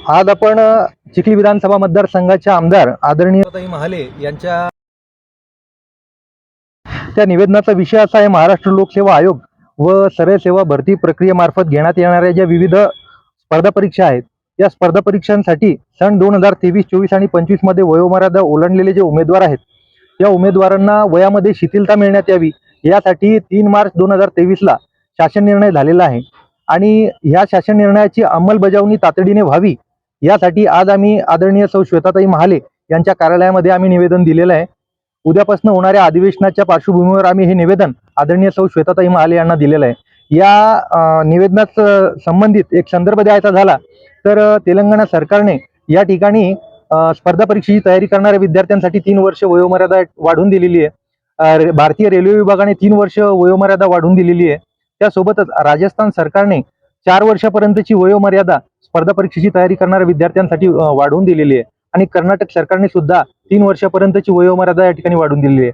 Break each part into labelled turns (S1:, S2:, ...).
S1: आज आपण चिखली विधानसभा मतदारसंघाच्या आमदार आदरणीय महाले यांच्या त्या निवेदनाचा विषय असा आहे महाराष्ट्र लोकसेवा आयोग व सरळ सेवा भरती प्रक्रियेमार्फत घेण्यात येणाऱ्या ज्या विविध स्पर्धा परीक्षा आहेत या स्पर्धा परीक्षांसाठी सन दोन हजार तेवीस चोवीस आणि पंचवीसमध्ये वयोमर्यादा ओलांडलेले जे उमेदवार आहेत या उमेदवारांना वयामध्ये शिथिलता मिळण्यात यावी यासाठी तीन मार्च दोन हजार तेवीसला शासन निर्णय झालेला आहे. आणि ह्या शासन निर्णयाची अंमलबजावणी तातडीने व्हावी यासाठी आज आम्ही आदरणीय सौ श्वेताताई महाले यांच्या कार्यालयामध्ये आम्ही निवेदन दिलेलं आहे. उद्यापासून होणाऱ्या अधिवेशनाच्या पार्श्वभूमीवर आम्ही हे निवेदन आदरणीय सौ श्वेताताई महाले यांना दिलेलं आहे. या निवेदनास संबंधित एक संदर्भ द्यायचा झाला तर तेलंगणा सरकारने या ठिकाणी स्पर्धा परीक्षेची तयारी करणाऱ्या विद्यार्थ्यांसाठी तीन वर्ष वयोमर्यादा वाढवून दिलेली आहे. रे- भारतीय रेल्वे विभागाने तीन वर्ष वयोमर्यादा वाढवून दिलेली आहे. त्यासोबतच राजस्थान सरकारने चार वर्षापर्यंतची वयोमर्यादा स्पर्धा परीक्षेची तयारी करणाऱ्या विद्यार्थ्यांसाठी वाढवून दिलेली आहे. आणि कर्नाटक सरकारने सुद्धा तीन वर्षापर्यंतची वयोमर्यादा या ठिकाणी वाढवून दिलेली आहे.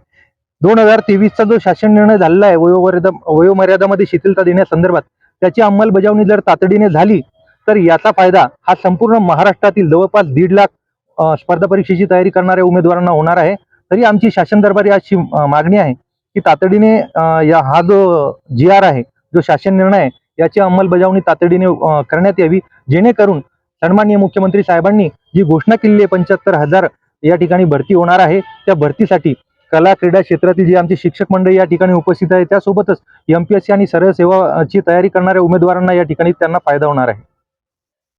S1: दोन हजार तेवीसचा जो शासन निर्णय झालेला आहे वयोमर्यादा वयोमर्यादामध्ये शिथिलता देण्यासंदर्भात त्याची अंमलबजावणी जर तातडीने झाली तर याचा फायदा हा संपूर्ण महाराष्ट्रातील जवळपास दीड लाख स्पर्धा परीक्षेची तयारी करणाऱ्या उमेदवारांना होणार आहे. तरी आमची शासन दरबारी अशी मागणी आहे की तातडीने या हा जो जी आर आहे जो शासन निर्णय आहे याची अंमलबजावणी तातडीने करण्यात यावी. जेणेकरून सन्माननीय मुख्यमंत्री साहेबांनी जी घोषणा केलेली आहे पंच्याहत्तर हजार या ठिकाणी भरती होणार आहे त्या भरतीसाठी कला क्रीडा क्षेत्रातील जी आमची शिक्षक मंडळी या ठिकाणी उपस्थित आहे त्यासोबतच एमपीएससी आणि सरळ सेवाची तयारी करणाऱ्या उमेदवारांना या ठिकाणी त्यांना फायदा होणार आहे.